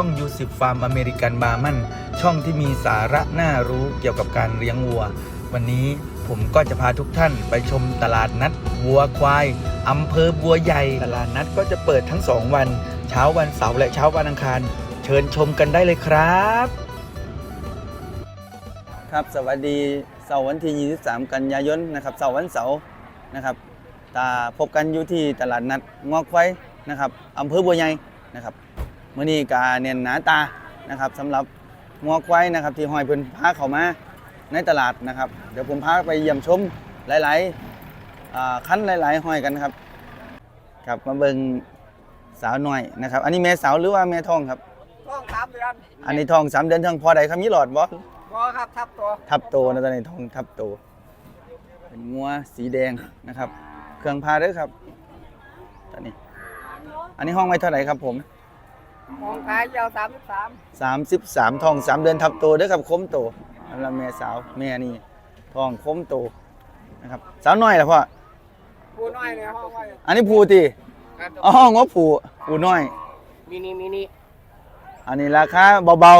ช่องยูสิฟาร์มอเมริกันบาร์มันช่องที่มีสาระน่ารู้เกี่ยวกับการเลี้ยงวัว วันนี้ผมก็จะพาทุกท่านไปชมตลาดนัดวัวควายอำเภอบัวใหญ่ ตลาดนัดก็จะเปิดทั้ง 2 วัน เช้าวันเสาร์และเช้าวันอังคาร เชิญชมกันได้เลยครับ ครับสวัสดีเสาร์วันที่ 23 กันยายนนะครับเสาร์วันเสาร์นะครับตาพบกันอยู่ที่ตลาดนัดงอกไว้นะครับอำเภอบัวใหญ่นะครับ มื้อนี้กาเนียนหนาตานะครับสำหรับงอกไว้นะครับ ที่หอยเพิ่นพาเข้ามาในตลาดนะครับ เดี๋ยวผมพาไปเยี่ยมชมหลายๆอ่าคันหลาย ๆหอยกันครับครับมาเบิ่งสาวหน่อยนะครับ อันนี้แม่สาวหรือว่าแม่ท้องครับ ท้องสามเดือนอันนี้ท้องสามเดือนท้องพอใดครับมีหลอดบ่พอครับทับตัวทับโตนะตอนนี้ทองทับโตเป็นงัวสีแดงนะครับ เครื่องพาเด้วยครับตอนนี้ อันนี้ห้องไว้เท่าไหร่ครับผม มองขายยาวสามสิบสาม33ทอง3เดือนทับโตเด้วยครับคมโตอันละแม่สาวแม่นี่ทองคมโตนะครับสาวน้อยเหรอพ่อผู้น้อยในห้องไว้อันนี้ผูตีครับอ๋องัวผูผูน้อย มินิมินิอันนี้ราคาเบาเบา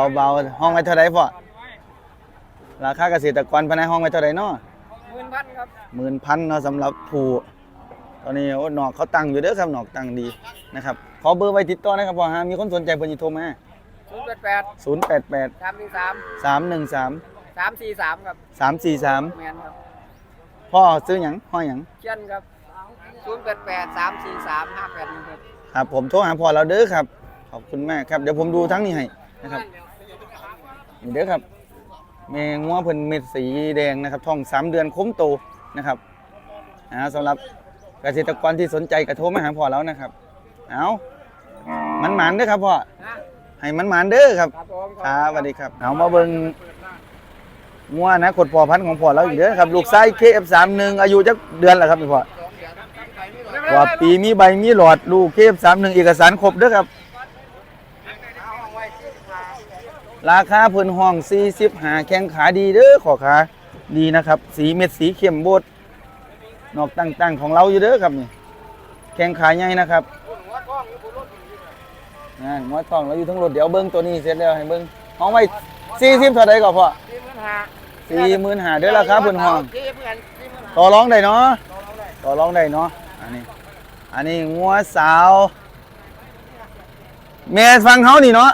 ๆเบาๆห้องไว้เท่าไหร่พ่อราคาเกษตรกรภายในห้องไว้เท่าไหร่เนาะ หมื่นพันครับหมื่นพันเนาะสำหรับผู้ตอนนี้โอ้หนอกเขาตั้งอยู่เด้อครับหนอกตั้งดีนะครับ ขอเบอร์ไว้ติดต่อนะครับพอฮะมีคนสนใจเพิ่นสิโทรมาศูนย์แปดแปด088 สามหนึ่งสาม313 สามสี่สามครับ343 แมนครับพ่อซื้อหยังห้อยหยังเชียนครับศูนย์แปดแปดสามสี่สามห้าแปดหนึ่งครับครับ ผมโทรหาพ่อเราเด้อครับ ขอบคุณมากครับเดี๋ยวผมดูทั้งนี้ให้นะครับนี่เด้อครับ แม่งัวเพิ่นเม็ดสีแดงนะครับท้องสามเดือนคมโตนะครับอ่าสำหรับเกษตรกรที่สนใจก็โทรมาหาพ่อเรานะครับเอา มันหมานเด้อครับพ่อนะให้มันหมานเด้อครับครับผมครับสวัสดีครับเอามาเบิ่งงัวนะขดพ่อพันธุ์ของพ่อเราอีกเด้อครับ ลูกไส้ KF31 อายุจักเดือนแล้วครับพี่พ่อว่าปีมีใบมีหลอดลูก KF31 เอกสารครบเด้อครับห้องไว้ที่มาราคาเพิ่นห้อง 45 แข้งขาดีเด้อขอขาดีนะครับ สีเม็ดสีเข้มโบดนอกตั้งๆของเราอยู่เด้อครับนี่แข้งขาใหญ่นะครับ คุณหัวท้องหรือคุณรถ นั่นหัวทองเราอยู่ทั้งรถเดี๋ยวเบิ่งตัวนี้เสร็จแล้วให้เบิ่งห้องไว้40เท่าใดก็พ่อสี่หมื่นห้าสี่หมื่นหาเด้อราคาเพิ่นห้องสี่หมื่นสี่หมื่นห้าต่อรองได้เนาะต่อรองได้ต่อรองได้เนาะอันนี้อันนี้งัวสาวแม่ฟังเฮานี่เนาะ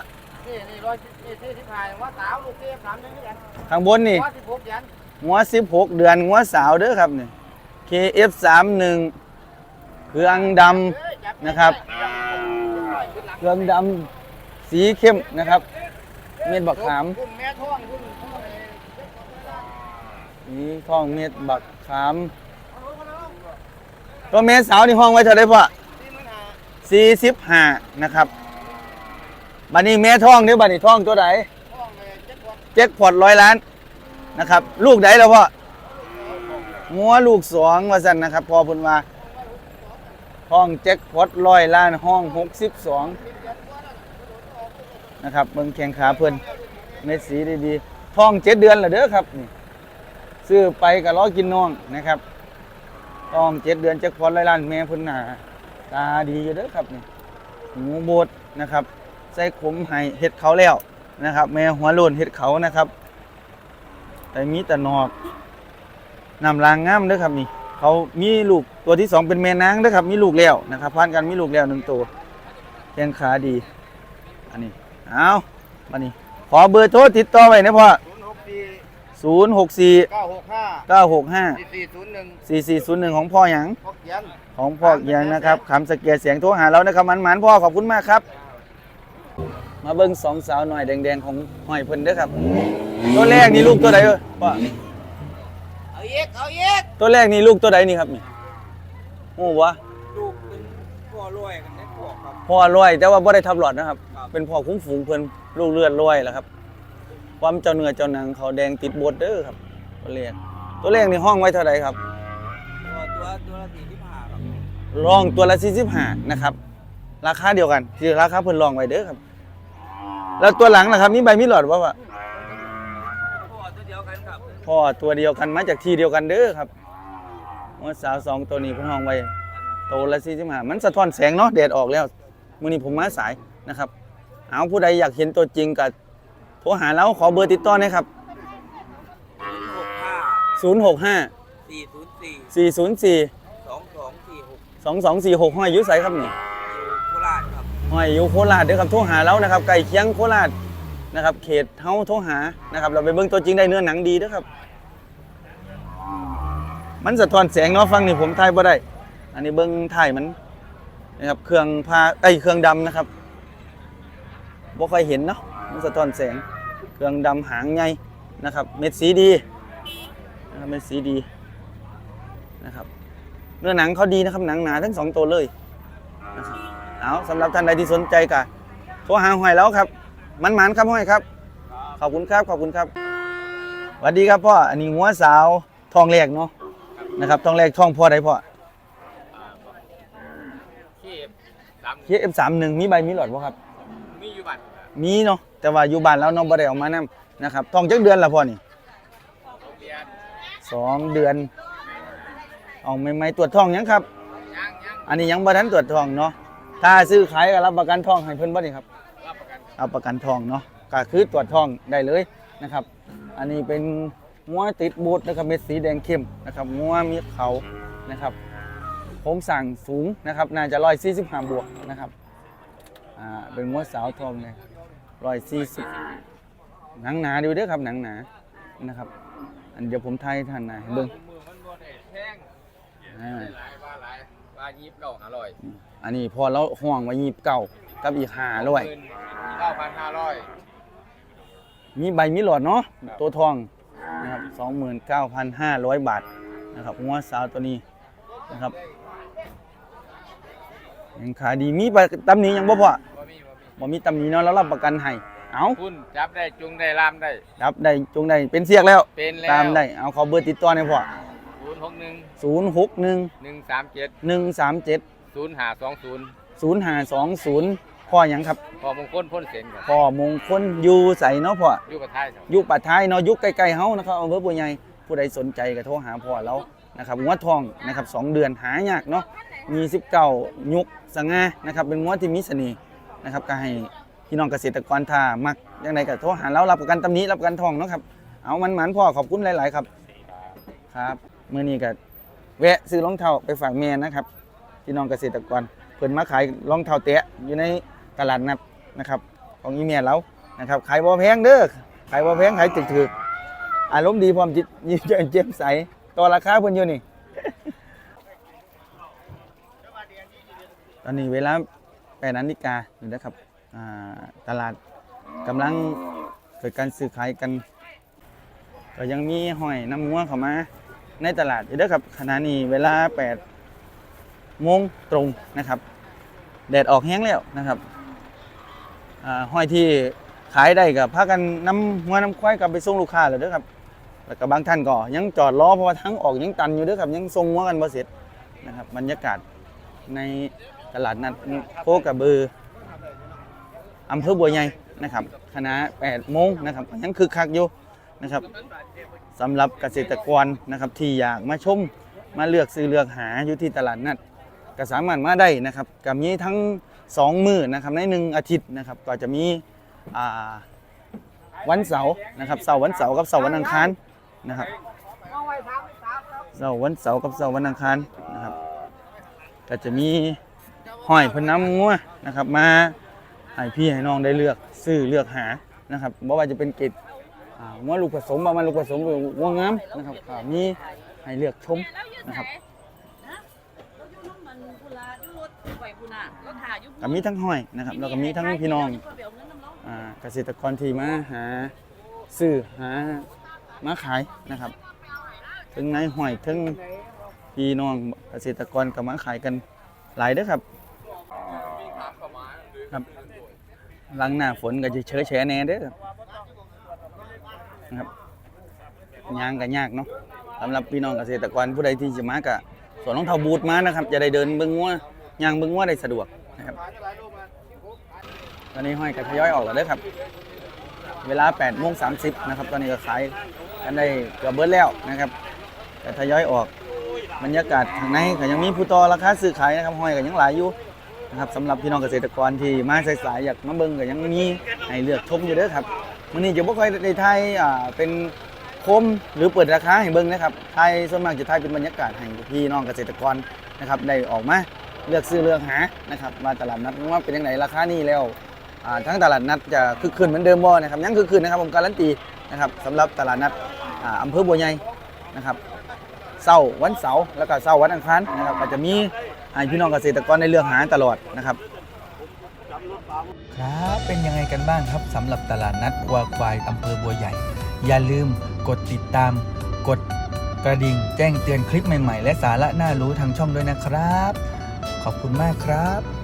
นี่นี่ร้อยนี่สี่สิบห้าว่าสาวลูกเทพสามเดือนนี่กันข้างบนนี่ว่าสิบหกเดือนงัว16เดือนงัวสาวเด้อครับนี่ KF31 เครื่องดำนะครับ เครื่องดำสีเข้มนะครับ เม็ดบักขามคุณแม่ท้องคุณท้องสีทองเม็ดบักขามตัวแม่สาวนี่ห้องไว้เท่าไดพ่อสี่หมื่นห้านะครับบัดนี้แม่ท้องเด้อบัดนี้ท้องตัวใดท้องเจ็ดวันแจ็คพอตร้อยล้านนะครับ ลูกใดแล้วพ่องัวลูกสองว่าสั่นนะครับ พอพุ่นว่า ห้องแจ็คพอตร้อยล้านห้องหกสิบสองนะครับเบิ่งแข้งขาเพิ่นเม็ดสีดีๆท้องเจ็ดเดือนแล้วเด้อครับนี่ซื้อไปก็รอกินน้องนะครับท้องเจ็ดเดือนแจ็คพอตร้อยล้านแม่เพิ่นหนาตาดีอยู่เด้อครับนี่หูโบดนะครับใส่ขมให้เห็ดเขาแล้วนะครับ แม่หัวโลนเห็ดเขานะครับแต่มีแต่นอกนำรางงามเด้อครับนี่ เขามีลูกตัวที่สองเป็นแม่นางเด้อครับ มีลูกแล้วนะครับพันกันมีลูกแล้วหนึ่งตัวแข้งขาดี อันนี้เอามานี่ขอเบอร์โทรติดต่อไว้นะพ่อศูนย์หกสี่ศูนย์หกสี่เก้าหกห้าเก้าหกห้าสี่สี่ศูนย์หนึ่งสี่สี่ศูนย์หนึ่งของพ่อหยังพกเขียนของพ่อเกียงนะครับคำสเกียเสียงโทรหาเรานะครับมันหมันพ่อขอบคุณมากครับ มาเบิ้งสองสาวหน่อยแดงๆของหอยเพิ่นเด้อครับ ตัวแรกนี่ลูกตัวใดเอ่ยพ่อเอาอีกเอาอีก ตัวแรกนี่ลูกตัวใดนี่ครับนี่โอ้วะลูกเป็นพ่อรวยกันได้พวกครับ พ่อรวยแต่ว่าบ่ได้ทับหลอดนะครับ ครับ เป็นพ่อคุ้มฝูงเพิ่นลูกเลือดรวยแหล้วครับ ความเจ้าเนื้อเจ้าหนังเขาแดงติดบดเด้อครับ ตัวแรกตัวแรกนี่ห้องไว้เท่าไหร่ครับ ตัวตัวตัวละสี่สิบห้าครับรองตัวละ45นะครับ ราคาเดียวกันที่ราคาเพิ่นรองไว้เด้อครับ แล้วตัวหลังล่ะครับมีใบมีหลอดบ่วะพ่อตัวเดียวกันครับพ่อตัวเดียวกันมาจากที่เดียวกันเด้อครับ มดสาวสองตัวนี้พิ่น้องไว้โตละ45มันสะท้อนแสงเนาะแดดออกแล้วมื้อนี้ผมมาสายนะครับ เอาผู้ใดอยากเห็นตัวจริงก็โทรหาเราขอเบอร์ติดต่อหนะครับหกห้า065 สี่ศูนย์สี่404 สองสองสี่หก2246ห้อยอยุไสครับนี่ อยู่โคราชครับ ห้อยอยู่โคราชเด้อครับโทรหาเรานะครับไก่เคียงโคราชนะครับเขตเฮาโทรหานะครับเราไปเบิ่งตัวจริงได้เนื้อหนังดีเด้อครับ มันสะท้อนแสงเนาะฟังนี่ผมถ่ายบ่ได้ อันนี้เบิ่งถ่ายมันนะครับเครื่องพาไอเครื่องดำนะครับบ่ค่อยเห็นเนาะมันสะท้อนแสงเครื่องดำหางใหญ่นะครับ เม็ดสีดีนะครับเม็ดสีดีนะครับเนื้อหนังเขาดีนะครับหนังหนาทั้งสองตัวเลยนะครับเอาสำหรับท่านใดที่สนใจก็โทรหาห้อยแล้วครับมันหมันครับห้อยครับ ขอบคุณครับขอบคุณครับสวัสดีครับพ่ออันนี้หัวสาวทองแรกเนาะ นะครับทองแรกทองพ่อใดพ่อที่สามเอฟสามหนึ่งมีใบมีหลอดบ่ครับ มีอยู่บัตรมีเนาะแต่ว่าอยู่บ้านแล้วเน้องบ่ได้เออกมานํนะครับทองจักเดือนละพ่อนี่เรียนสองเดือนเอาไม่ไม่ตรวจทองยังครับยังยังอันนี้ยังบ่ทันตรวจทองเนาะ ถ้าซื้อขายก็รับประกันทองให้เพิ่นบ่นี่ครับ รับประกัน เอาประกันทองเนาะก็คือตรวจทองได้เลยนะครับ อันนี้เป็น งัวติดบูทนะครับเม็ดสีแดงเข้มนะครับงัวมีเขานะครับโครงสั่งสูงนะครับน่าจะร้อยสี่สิบห้าบวกนะครับอ่าเป็นงัวสาวทองเลยร้อยสี่สิบหนังหนาดูเด้อครับหนังหนานะครับอันเดี๋ยวผมไทยท่านนะให้เบิ้งมือมันบนได้แพงอ่าหลายว่าหลายว่ายิบเก้าห้าร้อยอันนี้พอเราห่วงไว้ยีบเก่ากับอีกห้าร้อยเก้าพันห้าร้อยมีใบมีหลอดเนาะตัวทอง นะครับ29,500 บาทนะครับงัวสาวตัวนี้นะครับยังขายดีมีประตำหนี้ยังบ่พอบ่มีบ่มีบ่มีตำหนี้เนาะเรารับประกันให้เอาคุณจับได้จุงได้ลามได้รับได้จงได้เป็นเสียกแล้วเป็นแล้วตามได้เอาขอเบอร์ติดต่อหน่อยพ่อศูนย์หกหนึ่ง061หนึ่งสามเจ็ด137ศูนย์ห้าสองศูนย์0520 พ่อหยังครับพอมงคลพ้นเส้นครับพ่อมงคลอยู่ใส่เนาะพ่ออยู่กับท้ายครับอยู่ป่าท้ายเนาะอยู่ใกล้ๆเฮานะครับอำเภอบัวใหญ่ผู้ใดสนใจก็โทรหาพ่อเรานะครับงวดทองนะครับสองเดือนหายากเนาะมี19ยุกสง่านะครับเป็นงวดที่มีเสน่ห์นะครับก็ให้พี่น้องเกษตรกรถ้ามักยังไงก็โทรหาเรารับประกันตำหนี้รับประกันทองเนาะครับเอามันหมันพ่อขอบคุณหลาย ๆ ครับครับมื้อนี้ก็แวะซื้อรองเท้าไปฝากแม่นะครับพี่น้องเกษตรกรเพิ่นมาขายรองเท้าแตะอยู่ใน ตลาดนัดนะครับของอีเมียเรานะครับขายบ่แพงเด้อขายบ่แพงขายถึกๆอารมณ์ดีพร้อมจิตยิ้มแย้มแจ่มใสต่อราคาเพิ่นอยู่นี่ ตอนนี้เวลา8นาฬิกาอยู่นะครับตลาดกำลังเกิดการซื้อขายกันก็ยังมีหอยน้ำงัวเข้ามาในตลาดอยู่ด้อครับขณะนี้เวลา8โมงตรงนะครับ แดดออกแห้งแล้วนะครับ หอยที่ขายได้กับพากันน้ำหัวน้ำควายกลับไปส่งลูกค้าแล้วเด้อครับแล้วก็บางท่านก็ยังจอดรอเพราะว่าทั้งออกยังตันอยู่เด้อครับยังส่งหัวกันบ่เสร็จนะครับบรรยากาศในตลาดนัดโคกระบืออำเภอบัวใหญ่นะครับคณะ8โมงนะครับยังคึกคักอยู่นะครับสำหรับเกษตรกรนะครับที่อยากมาชมมาเลือกซื้อเลือกหาอยู่ที่ตลาดนัด ก็สามารถมาได้นะครับกับมีทั้งสองมือนะครับในหนึ่งอาทิตย์นะครับก็จะมีวันเสาร์นะครับเสาร์วันเสาร์กับเสาร์วันอังคารนะครับเสาร์วันเสาร์กับเสาร์วันอังคารนะครับก็จะมีห้อยพนน้ำงัวนะครับมาให้พี่ให้น้องได้เลือกซื้อเลือกหานะครับบ่ว่าจะเป็นเกรดอ่างัวลูกผสมประมาณลูกผสมหรืองัวงามนะครับมีให้เลือกชมนะครับ มันพุลาอยู่ รถไหวพุน่ะรถถ่ายอยู่ก็มีทั้งห้อยนะครับแล้วก็มีทั้งพี่น้องอ่าเกษตรกรที่มาหาซื้อหามาขายนะครับถึงนายห้อยถึงพี่น้องเกษตรกรก็มาขายกันหลายเด้อครับครับหลังหน้าฝนก็จะเชื้อแฉแน่เด้อครับนะครับยางก็ยากเนาะสำหรับพี่น้องเกษตรกรผู้ใดที่จะมากะสวนรองเท้าบูทมานะครับ จะได้เดินเบิ้งว่า ยางเบิ้งว่าได้สะดวกนะครับตอนนี้ห้อยกระทยอยออกแล้วเด้อครับ เวลา8โมง30นะครับ ตอนนี้ก็ขายกันได้เกือบเบิดแล้วนะครับกระทยอยออกบรรยากาศข้างในก็ยังมีผู้ต่อราคาซื้อขายนะครับห้อยก็ยังหลายอยู่นะครับสำหรับพี่น้องเกษตรกรที่มาสายๆอยากมาเบิ่งก็ยังมีให้เลือกชมอยู่เด้อครับมื้อนี้จะบ่ค่อยได้ไทยอ่าเป็นโคมหรือเปิดราคาให้เบิ่งนะครับไทยส่วนมากจะไทยเป็นบรรยากาศให้พี่น้องเกษตรกรนะครับได้ออกมา เลือกซื้อเลือกหานะครับว่าตลาดนัดว่าเป็นยังไงราคานี้แล้วทั้งตลาดนัดจะคึกคืนเหมือนเดิมบ่นะครับยังคึกคืนนะครับผมการันตีนะครับสำหรับตลาดนัดอ่าอำเภอบัวใหญ่นะครับเสาร์วันเสาร์แล้วก็เสาร์วันอังคารนะครับก็จะมีพี่น้องเกษตรกรได้เลือกหาตลอดนะครับ ครับเป็นยังไงกันบ้างครับสำหรับตลาดนัดวัวควายอำเภอบัวใหญ่ อย่าลืมกดติดตาม กดกระดิ่งแจ้งเตือนคลิปใหม่ๆ และสาระน่ารู้ทางช่องด้วยนะครับ ขอบคุณมากครับ